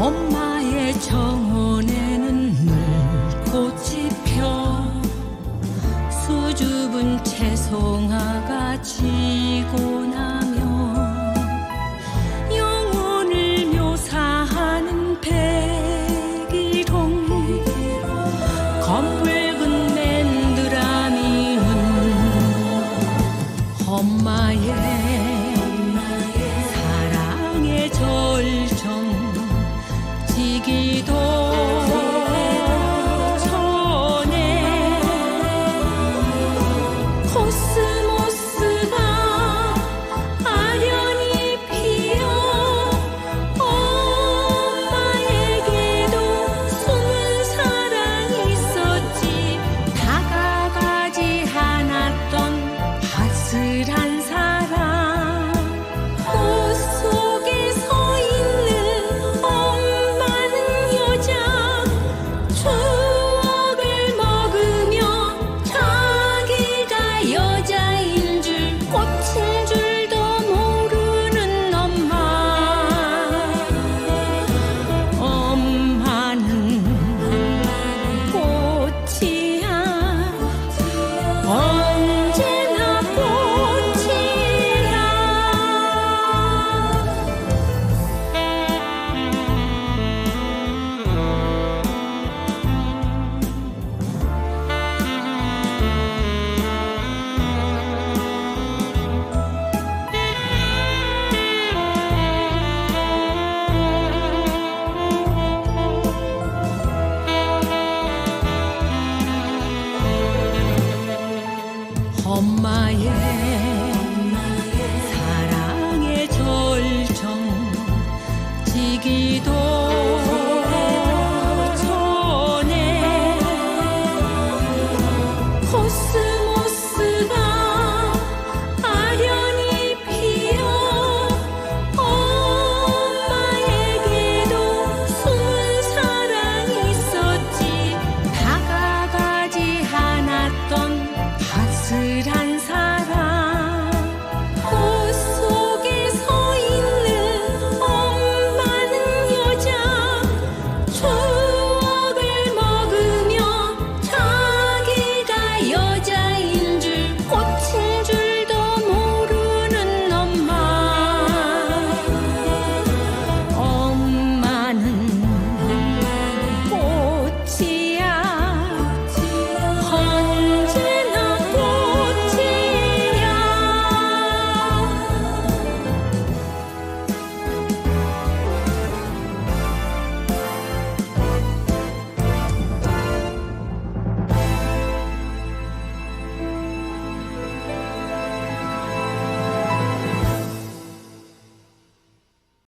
엄마의 정원에는 늘 꽃이 펴. 수줍은 채송아가 지고 나면 영혼을 묘사하는 백일홍 건물 엄마의 사랑에 절정, 지 기도 전에 코스모스가 아련히 피어 엄마에게도 숨은 사랑이 있었지. 다가가지 않았던 바스라